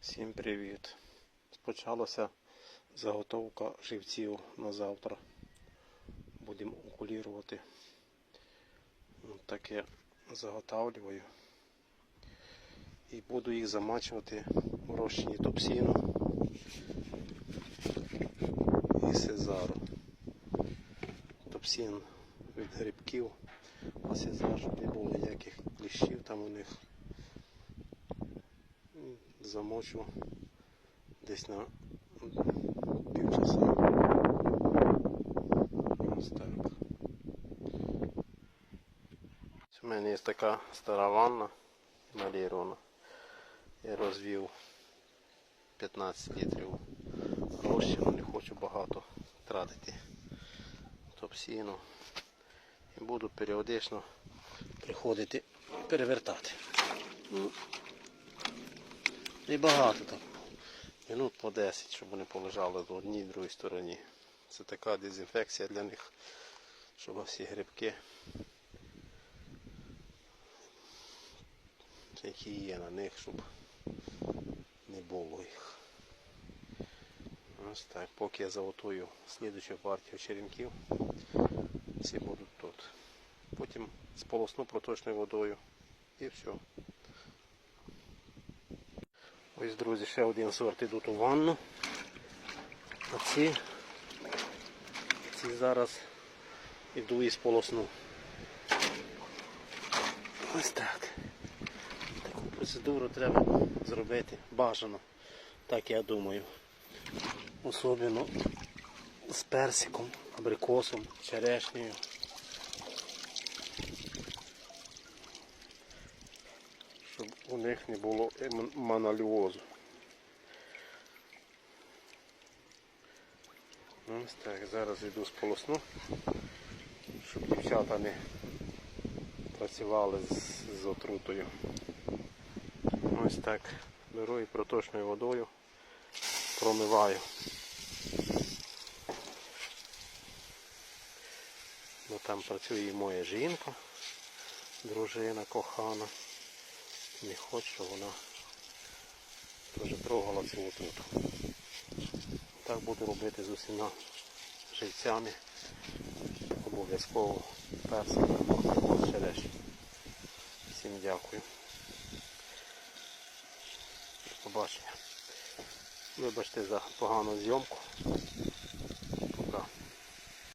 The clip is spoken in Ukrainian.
Всім привіт! Почалася заготовка живців на завтра. Будемо окулірувати. От таке заготавлюю. І буду їх замачувати в розчині топсіну і сезару. Топсін від грибків, а сезар, щоб не було ніяких кліщів там у них замочу десь на півчаса. Ось так. У мене є така стара ванна малірована. Я розвів 15 літрів розчину, не хочу багато тратити топсіну. І буду періодично приходити перевертати. І багато там. Минут по 10, щоб вони полежали в одній і другій стороні. Це така дезінфекція для них, щоб всі грибки, які є на них, щоб не було їх. Ось так, поки я заготую слідучу партію черенків, всі будуть тут. Потім сполосну проточною водою і все. Ось, друзі, ще один сорт йдуть у ванну. А ці, ці зараз іду із полосну. Ось так. Таку процедуру треба зробити бажано. Так я думаю. Особливо з персиком, абрикосом, черешнею. Щоб у них не було ем- моноліозу. Ось так, зараз йду з полосну, щоб дівчата не працювали з, з отрутою. Ось так беру і проточною водою промиваю. Ну, там працює і моя жінка, дружина кохана. Не хочу, вона теж трогала цю отруту. Так буду робити з усіма живцями. Обов'язково персик ще решті. Всім дякую. Побачення. Вибачте за погану зйомку.